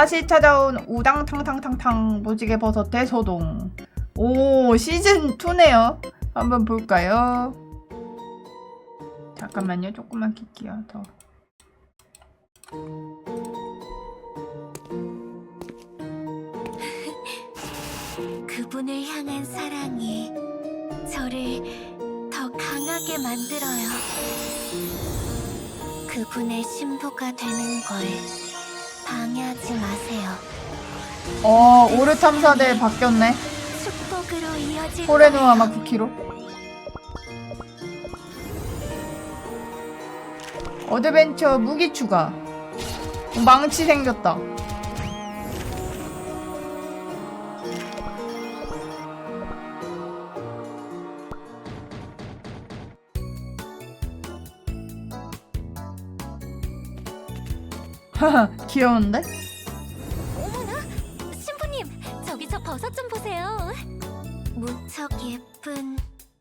다시 찾아온 우당탕탕탕탕 무지개 버섯 대소동. 오 시즌 2네요. 한번 볼까요? 잠깐만요. 조금만 킬게요. 더. 그분을 향한 사랑이 저를 더 강하게 만들어요. 그분의 신부가 되는 걸 방해하지 마세요. 어 오르 탐사대 바뀌었네. 축복으로 이어질 호레누아마 거예요. 쿠키로. 어드벤처 무기 추가. 망치 생겼다. 귀여운데? 어머나, 신부님, 저기 저 버섯 좀 보세요. 무척 예쁜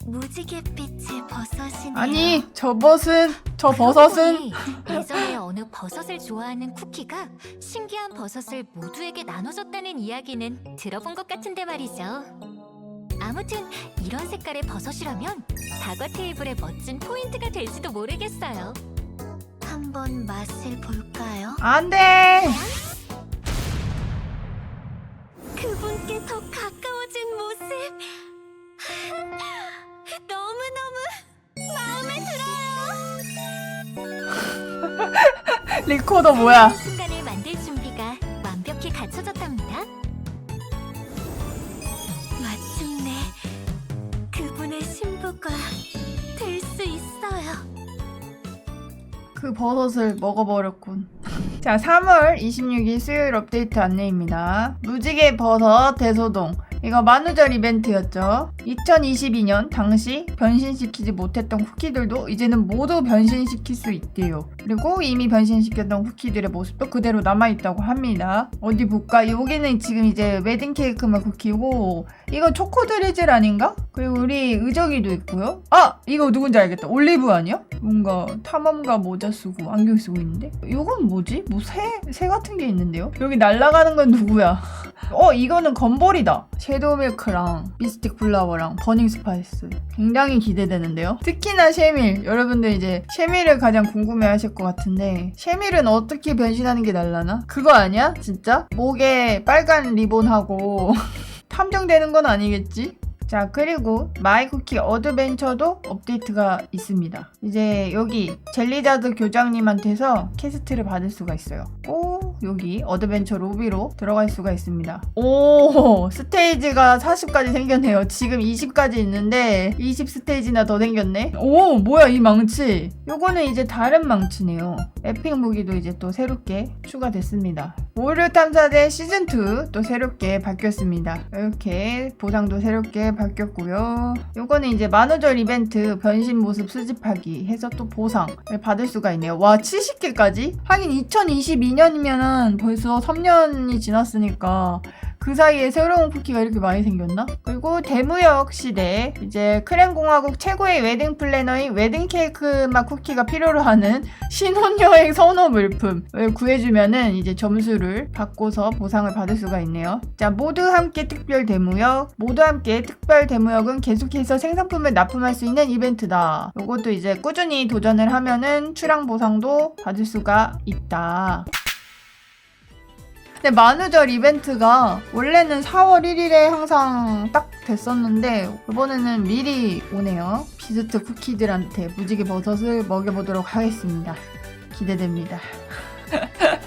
무지갯빛의 버섯이네요. 아니 저 벗은 저 버섯은 그러고 보니 예전에 어느 버섯을 좋아하는 쿠키가 신기한 버섯을 모두에게 나눠줬다는 이야기는 들어본 것 같은데 말이죠. 아무튼 이런 색깔의 버섯이라면 다과 테이블의 멋진 포인트가 될지도 모르겠어요. 한번 맛을 볼까요? 안돼. 그분께 더 가까워진 모습 너무너무 마음에 들어요. 리코더 뭐야? 이 순간을 만들 준비가 완벽히 갖춰졌답니다. 마침내 그분의 신부가 될 수 있어요. 그 버섯을 먹어버렸군. 자, 3월 26일 수요일 업데이트 안내입니다. 무지개 버섯 대소동. 이거 만우절 이벤트였죠. 2022년 당시 변신시키지 못했던 쿠키들도 이제는 모두 변신시킬 수 있대요. 그리고 이미 변신시켰던 쿠키들의 모습도 그대로 남아있다고 합니다. 어디 볼까? 여기는 지금 이제 웨딩 케이크만 쿠키고 이거 초코 드리즐 아닌가? 그리고 우리 의적이도 있고요. 아! 이거 누군지 알겠다. 올리브 아니야? 뭔가 탐험가 모자 쓰고 안경 쓰고 있는데? 이건 뭐지? 뭐 새? 새 같은 게 있는데요? 여기 날아가는 건 누구야? 어 이거는 건볼이다. 섀도우 밀크랑 미스틱 플라워랑 버닝 스파이스. 굉장히 기대되는데요. 특히나 쉐밀. 여러분들 이제 쉐밀을 가장 궁금해 하실 것 같은데 쉐밀은 어떻게 변신하는 게 날라나? 그거 아니야? 진짜? 목에 빨간 리본하고 탐정되는 건 아니겠지? 자 그리고 마이쿠키 어드벤처도 업데이트가 있습니다. 이제 여기 젤리자드 교장님한테서 캐스트를 받을 수가 있어요. 오 여기 어드벤처 로비로 들어갈 수가 있습니다. 오 스테이지가 40까지 생겼네요. 지금 20까지 있는데 20 스테이지나 더 생겼네. 오 뭐야 이 망치? 요거는 이제 다른 망치네요. 에픽 무기도 이제 또 새롭게 추가됐습니다 오류 탐사대 시즌 2 또 새롭게 바뀌었습니다. 이렇게 보상도 새롭게 바뀌었고요. 요거는 이제 만우절 이벤트 변신 모습 수집하기 해서 또 보상을 받을 수가 있네요. 와 70개까지? 하긴 2022년이면은 벌써 3년이 지났으니까 그 사이에 새로운 쿠키가 이렇게 많이 생겼나? 그리고 대무역 시대 이제 크렘공화국 최고의 웨딩 플래너인 웨딩 케이크 맛 쿠키가 필요로 하는 신혼여행 선호 물품을 구해주면은 이제 점수를 바꿔서 보상을 받을 수가 있네요. 자 모두 함께 특별 대무역 모두 함께 특별 대무역은 계속해서 생산품을 납품할 수 있는 이벤트다. 이것도 이제 꾸준히 도전을 하면은 출항 보상도 받을 수가 있다. 근데 만우절 이벤트가 원래는 4월 1일에 항상 딱 됐었는데 이번에는 미리 오네요. 비스트 쿠키들한테 무지개 버섯을 먹여보도록 하겠습니다. 기대됩니다.